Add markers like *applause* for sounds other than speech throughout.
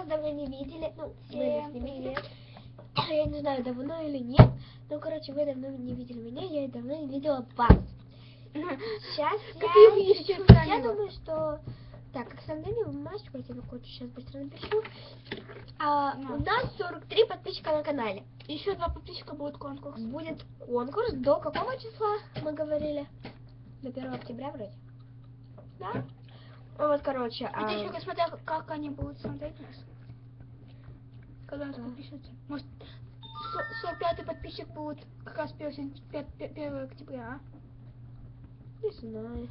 вас давно не видели. Ну, нас Всем не видели. привет. Я не знаю, давно или нет. Ну, короче, вы давно не видели меня, я давно не видела вас. Сейчас Как я, чуть-чуть- Оксана? я думаю, что... Так, мне масочку, я тебе кое сейчас быстро напишу. А, у нас 43 подписчика на канале. Еще два подписчика будет конкурс. Будет конкурс до какого числа, мы говорили? До 1 октября вроде. Да? Вот, короче, Это а, еще смотря, как они будут смотреть нас. Когда нас подпишутся. Может, 45 подписчик будет как раз 1, 1 октября. не знаю.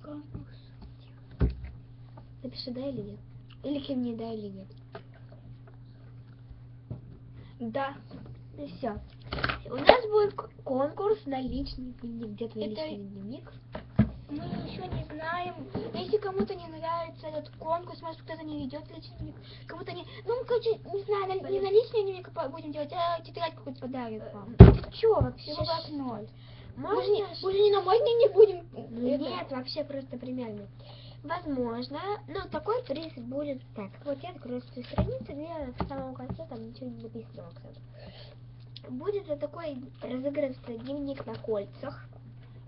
Конкурс. Напиши да или нет. Или кивни да или нет. Да. И все. У нас будет конкурс на личный дневник. Где твой Это- личный дневник? Мы еще не знаем. Если кому-то не нравится этот конкурс, может кто-то не ведет личный дневник. Кому-то не. Ну, короче, не знаю, на- не на личный дневник будем делать, а тетрадь какую-то подарит вам. Ты чё вообще? Всего блокнот. Мы Можно... же не, мы же не на мой дневник будем. Ну, это- Нет, вообще просто примерно. Возможно, но такой приз будет так. Вот я открою свою страницу, где в самом конце там ничего не написано. Будет вот такой разыгрываться дневник на кольцах.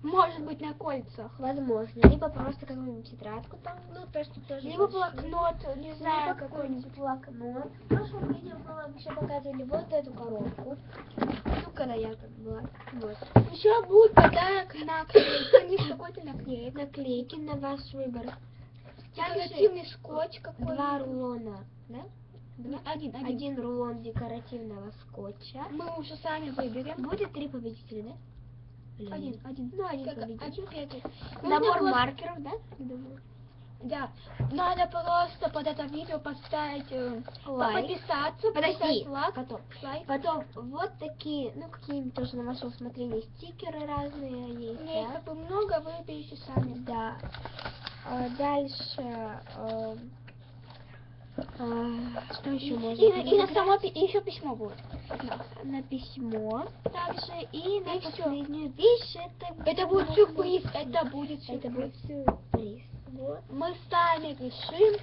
Может быть на кольцах. Возможно. Либо просто какую-нибудь тетрадку там, ну, то, что тоже... Либо блокнот, не знаю, какой-нибудь. какой-нибудь блокнот. В прошлом видео мы вам еще показывали вот эту коробку. Ну, когда я там была. Вот. Еще будет подарок наклейка, *coughs* не какой-то наклеек. Наклейки на ваш выбор. Декоративный скотч какой Два рулона, да? Один, один. Один рулон декоративного скотча. Мы уже сами выберем. Будет три победителя, да? Или Один, нет? один. Ну, один Как- один. Набор просто- маркеров, да? Да. Надо просто под это видео поставить, э, Лайк. подписаться, Подожди, лайк. потом. лайк. Потом вот такие, ну какие-нибудь тоже на ваше усмотрение стикеры разные есть, их да? как бы много, выберите сами. Да. А, дальше. а, а, что еще можно? И, на- и на само и еще письмо будет. На письмо также и на И последнюю вещь. Это Это будет сюрприз, это будет сюрприз. это будет сюрприз вот. Мы сами решим,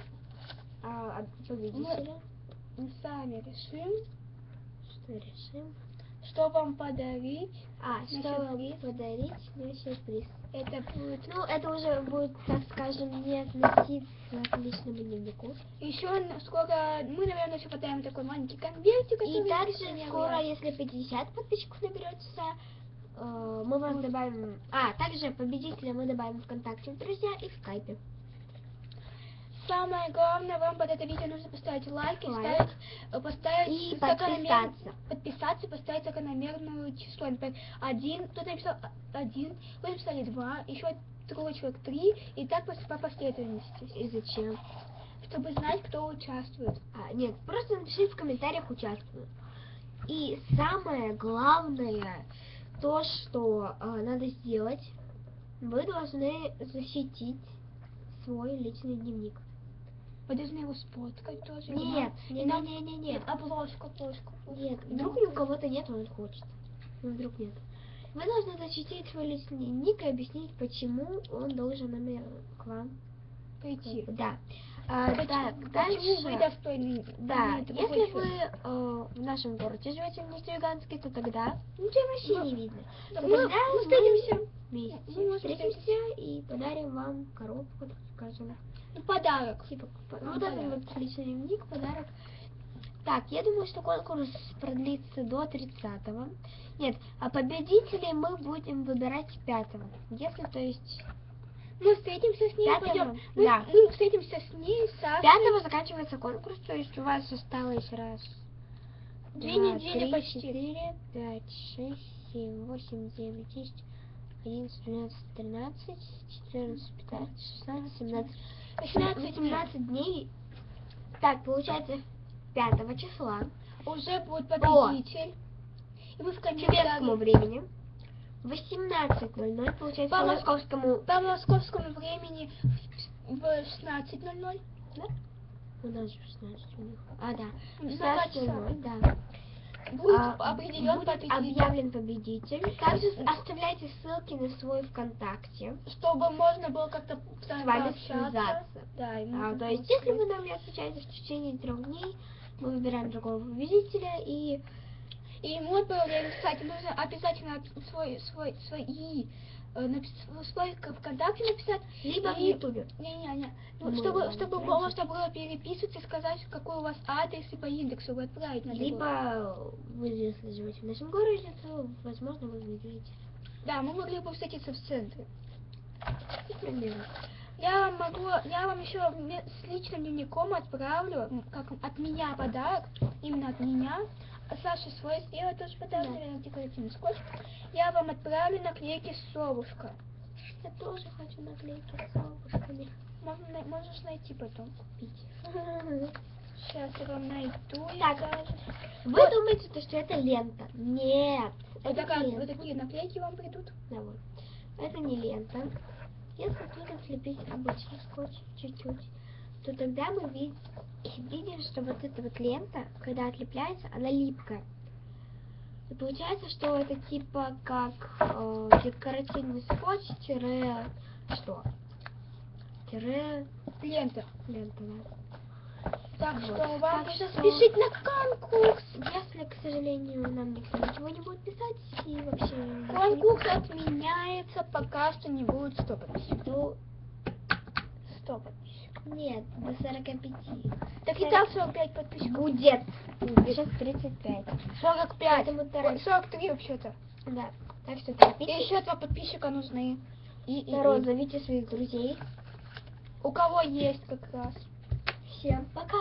а, а победителя? мы сами решим, что решим что вам подарить. а что вам сюрприз. подарить на сюрприз Это будет ну это уже будет так скажем не относиться к личному дневнику еще скоро, мы, наверное, еще подарим такой маленький конвертик. и также скоро если 50 подписчиков наберется э, мы вас добавим а также победителя мы добавим ВКонтакте в друзья и в скайпе Самое главное, вам под это видео нужно поставить лайк, и Лайк. ставить, э, поставить И подписаться. подписаться, поставить закономерное число. Например, один, кто написал а- один, вы написали два, еще трое человек три, и так по, по последовательности, и зачем чтобы знать, кто участвует. А, нет, просто напиши в комментариях участвую. И самое главное, то, что а, надо сделать, вы должны защитить свой личный дневник. Должны его сфоткать тоже. Нет, нам- не, не, не, не, Нет, нет. обложку, обложку. Нет, вдруг у кого-то нет, он хочет. Ну, вдруг нет. Вы должны защитить свой личный дневник и объяснить, почему он должен именно к вам. Прийти. Да. А, Почему, так, почему вы дальше. достойны? Да, Нет, если больше. вы э, в нашем городе живете в Нижнеганске, то тогда ничего вообще Ну, не видно. Да, То мы, тогда мы встретимся. вместе Мы встретимся и подарим вам коробку, так скажем. Ну, подарок. Типа, Ну, вот подарок. вот личный дневник, подарок. Так, я думаю, что конкурс продлится до 30-го. Нет, а победителей мы будем выбирать 5-го. Если, то есть, Мы встретимся с ней, Пятого? пойдем. Мы, Да. мы встретимся с ней, Сашей. 5 заканчивается конкурс, то есть у вас осталось раз, Две два, недели три, почти. четыре, пять, шесть, семь, восемь, девять, десять, одиннадцать, двенадцать, тринадцать, четырнадцать, пятнадцать, шестнадцать, семнадцать, 18 восемнадцать дней. Так, получается, 5 числа Уже будет победитель. И мы в по киевскому времени в 18.00, получается, По по мос- московскому... По московскому времени в в 16.00. Да? У нас же 16 у них. А, да. На два 16.00, да. Будет А, определен будет победитель. объявлен победитель. Также оставляйте ссылки на свой ВКонтакте. Чтобы можно было как-то С вами связаться. Да, А, то есть, если вы нам не отвечаете в течение трех дней, мы выбираем другого победителя и И ему отправляем, кстати, нужно обязательно свой, свой, свои, э, свой к- ВКонтакте написать. либо в Ютубе. Не-не-не. Ну, чтобы, чтобы можно было переписываться и сказать, какой у вас адрес и по индексу вы отправить надо было. Либо вы, если живете в нашем городе, то, возможно, вы выиграете. Да, мы могли бы встретиться в центре. К примеру. Я вам могу, я вам еще с личным дневником отправлю, как от меня подарок, именно от меня. А Саша свой сделает тоже подарок, Да. наверное, декоративный скотч. Я вам отправлю наклейки совушка. Я тоже хочу наклейки с бабушками Можно, можешь найти потом. купить. Сейчас я вам найду. и Так. даже- Вы думаете, то, что это лента? Нет. Вот, это такая- не вот лента. такие наклейки вам придут. Да, вот. Это не лента. Если только слепить обычный скотч чуть-чуть, то тогда мы вид- видим, что вот эта вот лента, когда отлепляется, она липкая. И получается, что это типа как э, декоративный скотч тире что? Тире Лента. лента, да. Так Вот. что вам Так нужно что- спешить на конкурс. Если, к сожалению, нам никто ничего не будет писать и вообще... Конкурс отменяется, пока что не будет 100 подписчиков. Ну, 100 подписчиков. нет, до 45. Так и так 45 подписчиков. Будет. Сейчас 35. 45. Поэтому Ой, торопитесь. 43 вообще-то. Да. Так что И торопитесь. еще два подписчика нужны. И, и- Народ, и. зовите своих друзей. У кого есть как раз. Всем пока.